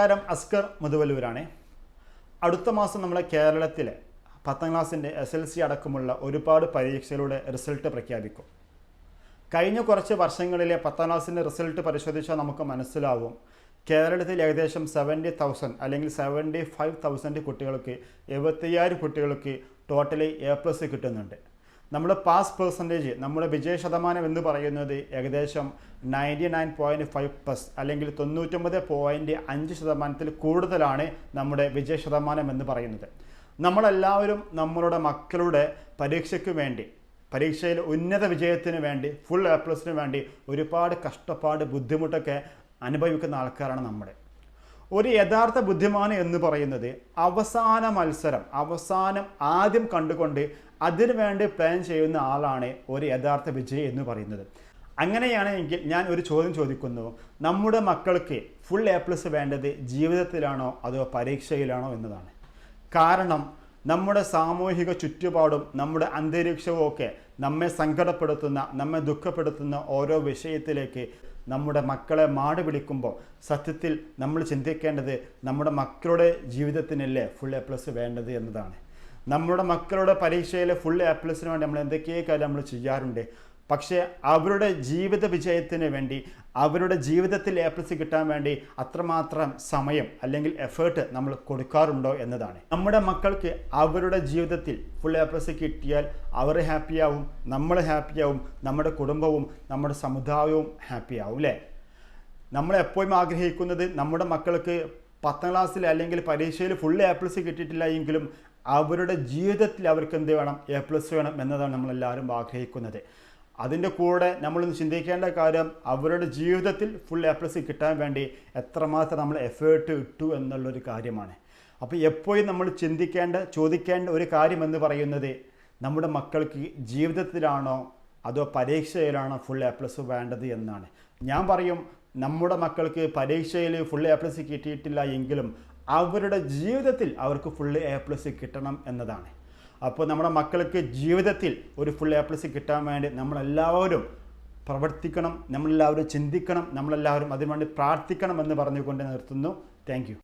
നമസ്കാരം അസ്കർ മുതുവല്ലൂരാണ്. അടുത്ത മാസം നമ്മളെ കേരളത്തിലെ പത്താം ക്ലാസ്സിന്റെ എസ് എൽ സി അടക്കമുള്ള ഒരുപാട് പരീക്ഷകളുടെ റിസൾട്ട് പ്രഖ്യാപിക്കും. കഴിഞ്ഞ കുറച്ച് വർഷങ്ങളിലെ പത്താം ക്ലാസ്സിന്റെ റിസൾട്ട് പരിശോധിച്ചാൽ നമുക്ക് മനസ്സിലാവും. കേരളത്തിൽ ഏകദേശം സെവന്റി തൗസൻഡ് അല്ലെങ്കിൽ സെവന്റി ഫൈവ് തൗസൻഡ് കുട്ടികൾക്ക് എഴുപത്തയ്യായിരം കുട്ടികൾക്ക് ടോട്ടലി എ പ്ലസ് കിട്ടുന്നുണ്ട്. നമ്മുടെ പാസ് പെർസെന്റേജ് നമ്മുടെ വിജയ ശതമാനം എന്ന് പറയുന്നത് ഏകദേശം ninety nine point five plus അല്ലെങ്കിൽ തൊണ്ണൂറ്റൊമ്പത് പോയിന്റ് അഞ്ച് ശതമാനത്തിൽ കൂടുതലാണ് നമ്മുടെ വിജയ ശതമാനം എന്ന് പറയുന്നത്. നമ്മളെല്ലാവരും നമ്മളുടെ മക്കളുടെ പരീക്ഷയ്ക്ക് വേണ്ടി പരീക്ഷയിൽ ഉന്നത വിജയത്തിന് വേണ്ടി ഫുൾ എ പ്ലസിന് വേണ്ടി ഒരുപാട് കഷ്ടപ്പാട് ബുദ്ധിമുട്ടൊക്കെ അനുഭവിക്കുന്ന ആൾക്കാരാണ് നമ്മുടെ ഒരു യഥാർത്ഥ ബുദ്ധിമാൻ എന്ന് പറയുന്നത് അവസാന മത്സരം അവസാനം ആദ്യം കണ്ടുകൊണ്ട് അതിനു വേണ്ടി പ്ലാൻ ചെയ്യുന്ന ആളാണ് ഒരു യഥാർത്ഥ വിജയി എന്ന് പറയുന്നത്. അങ്ങനെയാണെങ്കിൽ ഞാൻ ഒരു ചോദ്യം ചോദിക്കുന്നു. നമ്മുടെ മക്കൾക്ക് ഫുൾ എ പ്ലസ് വേണ്ടത് ജീവിതത്തിലാണോ അതോ പരീക്ഷയിലാണോ എന്നതാണ്. കാരണം നമ്മുടെ സാമൂഹിക ചുറ്റുപാടും നമ്മുടെ അന്തരീക്ഷവും ഒക്കെ നമ്മെ സങ്കടപ്പെടുത്തുന്ന നമ്മെ ദുഃഖപ്പെടുത്തുന്ന ഓരോ വിഷയത്തിലേക്ക് നമ്മുടെ മക്കളെ മാട് പിടിക്കുമ്പോൾ സത്യത്തിൽ നമ്മൾ ചിന്തിക്കേണ്ടത് നമ്മുടെ മക്കളുടെ ജീവിതത്തിനല്ലേ ഫുൾ എ പ്ലസ് വേണ്ടത് എന്നതാണ്. നമ്മുടെ മക്കളുടെ പരീക്ഷയിലെ ഫുൾ എ പ്ലസിന് വേണ്ടി നമ്മൾ എന്തൊക്കെയോ കാര്യം നമ്മൾ ചെയ്യാറുണ്ട്. പക്ഷേ അവരുടെ ജീവിത വിജയത്തിന് വേണ്ടി അവരുടെ ജീവിതത്തിൽ എ പ്ലസ് കിട്ടാൻ വേണ്ടി അത്രമാത്രം സമയം അല്ലെങ്കിൽ എഫേർട്ട് നമ്മൾ കൊടുക്കാറുണ്ടോ എന്നതാണ്. നമ്മുടെ മക്കൾക്ക് അവരുടെ ജീവിതത്തിൽ ഫുൾ എ പ്ലസ് കിട്ടിയാൽ അവർ ഹാപ്പിയാവും നമ്മൾ ഹാപ്പിയാവും നമ്മുടെ കുടുംബവും നമ്മുടെ സമുദായവും ഹാപ്പിയാവും അല്ലേ? നമ്മൾ എപ്പോഴും ആഗ്രഹിക്കുന്നത് നമ്മുടെ മക്കൾക്ക് പത്താം ക്ലാസ്സിൽ അല്ലെങ്കിൽ പരീക്ഷയിൽ ഫുൾ എ പ്ലസ് കിട്ടിയിട്ടില്ല എങ്കിലും അവരുടെ ജീവിതത്തിൽ അവർക്ക് എന്ത് വേണം? എ പ്ലസ് വേണം എന്നതാണ് നമ്മളെല്ലാവരും ആഗ്രഹിക്കുന്നത്. അതിന്റെ കൂടെ നമ്മളൊന്ന് ചിന്തിക്കേണ്ട കാര്യം അവരുടെ ജീവിതത്തിൽ ഫുൾ എ പ്ലസ് കിട്ടാൻ വേണ്ടി എത്രമാത്രം നമ്മൾ എഫേർട്ട് ഇട്ടു എന്നുള്ളൊരു കാര്യമാണ്. അപ്പോൾ എപ്പോഴും നമ്മൾ ചിന്തിക്കേണ്ട ചോദിക്കേണ്ട ഒരു കാര്യം എന്ന് പറയുന്നത് നമ്മുടെ മക്കൾക്ക് ജീവിതത്തിലാണോ അതോ പരീക്ഷയിലാണോ ഫുൾ എ പ്ലസ് വേണ്ടത് എന്നാണ്. ഞാൻ പറയും നമ്മുടെ മക്കൾക്ക് പരീക്ഷയിൽ ഫുൾ എ പ്ലസ് കിട്ടിയിട്ടില്ല എങ്കിലും അവരുടെ ജീവിതത്തിൽ അവർക്ക് ഫുൾ എ പ്ലസ് കിട്ടണം എന്നതാണ്. അപ്പോൾ നമ്മുടെ മക്കൾക്ക് ജീവിതത്തിൽ ഒരു ഫുൾ എ പ്ലസ് കിട്ടാൻ വേണ്ടി നമ്മളെല്ലാവരും പ്രവർത്തിക്കണം നമ്മളെല്ലാവരും ചിന്തിക്കണം നമ്മളെല്ലാവരും അതിനുവേണ്ടി പ്രാർത്ഥിക്കണം എന്ന് പറഞ്ഞുകൊണ്ട് നിർത്തുന്നു. താങ്ക്